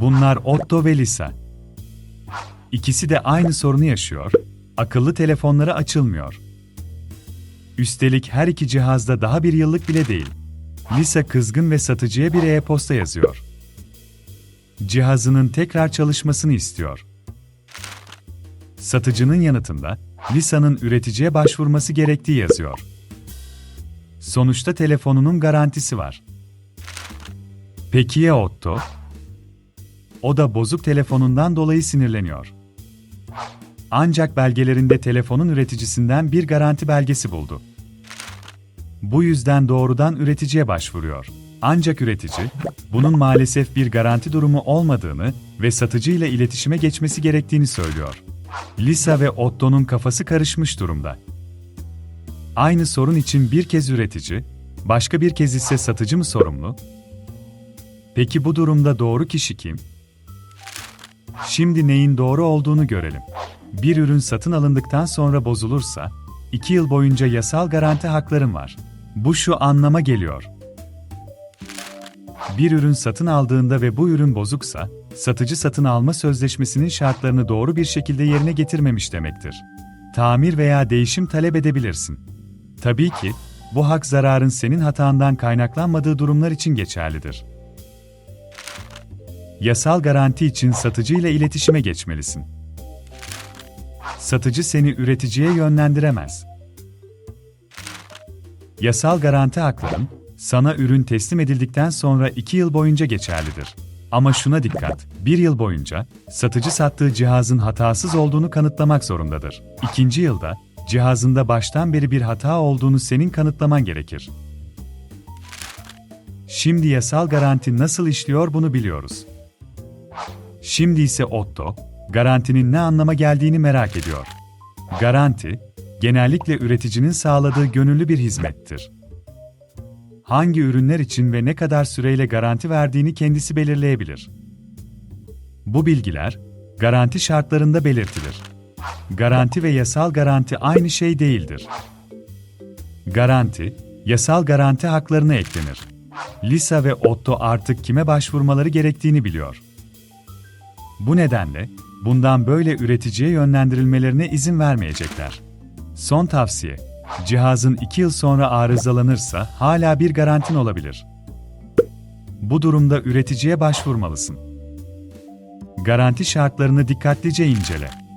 Bunlar Otto ve Lisa. İkisi de aynı sorunu yaşıyor, akıllı telefonları açılmıyor. Üstelik her iki cihazda daha bir yıllık bile değil. Lisa kızgın ve satıcıya bir e-posta yazıyor. Cihazının tekrar çalışmasını istiyor. Satıcının yanıtında, Lisa'nın üreticiye başvurması gerektiği yazıyor. Sonuçta telefonunun garantisi var. Peki ya Otto? O da bozuk telefonundan dolayı sinirleniyor. Ancak belgelerinde telefonun üreticisinden bir garanti belgesi buldu. Bu yüzden doğrudan üreticiye başvuruyor. Ancak üretici, bunun maalesef bir garanti durumu olmadığını ve satıcıyla iletişime geçmesi gerektiğini söylüyor. Lisa ve Otto'nun kafası karışmış durumda. Aynı sorun için bir kez üretici, başka bir kez ise satıcı mı sorumlu? Peki bu durumda doğru kişi kim? Şimdi neyin doğru olduğunu görelim. Bir ürün satın alındıktan sonra bozulursa, 2 yıl boyunca yasal garanti hakların var. Bu şu anlama geliyor. Bir ürün satın aldığında ve bu ürün bozuksa, satıcı satın alma sözleşmesinin şartlarını doğru bir şekilde yerine getirmemiş demektir. Tamir veya değişim talep edebilirsin. Tabii ki, bu hak zararın senin hatandan kaynaklanmadığı durumlar için geçerlidir. Yasal garanti için satıcıyla iletişime geçmelisin. Satıcı seni üreticiye yönlendiremez. Yasal garanti hakların, sana ürün teslim edildikten sonra 2 yıl boyunca geçerlidir. Ama şuna dikkat, 1 yıl boyunca satıcı sattığı cihazın hatasız olduğunu kanıtlamak zorundadır. İkinci yılda cihazında baştan beri bir hata olduğunu senin kanıtlaman gerekir. Şimdi yasal garanti nasıl işliyor bunu biliyoruz. Şimdi ise Otto, garantinin ne anlama geldiğini merak ediyor. Garanti, genellikle üreticinin sağladığı gönüllü bir hizmettir. Hangi ürünler için ve ne kadar süreyle garanti verdiğini kendisi belirleyebilir. Bu bilgiler, garanti şartlarında belirtilir. Garanti ve yasal garanti aynı şey değildir. Garanti, yasal garanti haklarına eklenir. Lisa ve Otto artık kime başvurmaları gerektiğini biliyor. Bu nedenle, bundan böyle üreticiye yönlendirilmelerine izin vermeyecekler. Son tavsiye, cihazın 2 yıl sonra arızalanırsa hala bir garantin olabilir. Bu durumda üreticiye başvurmalısın. Garanti şartlarını dikkatlice incele.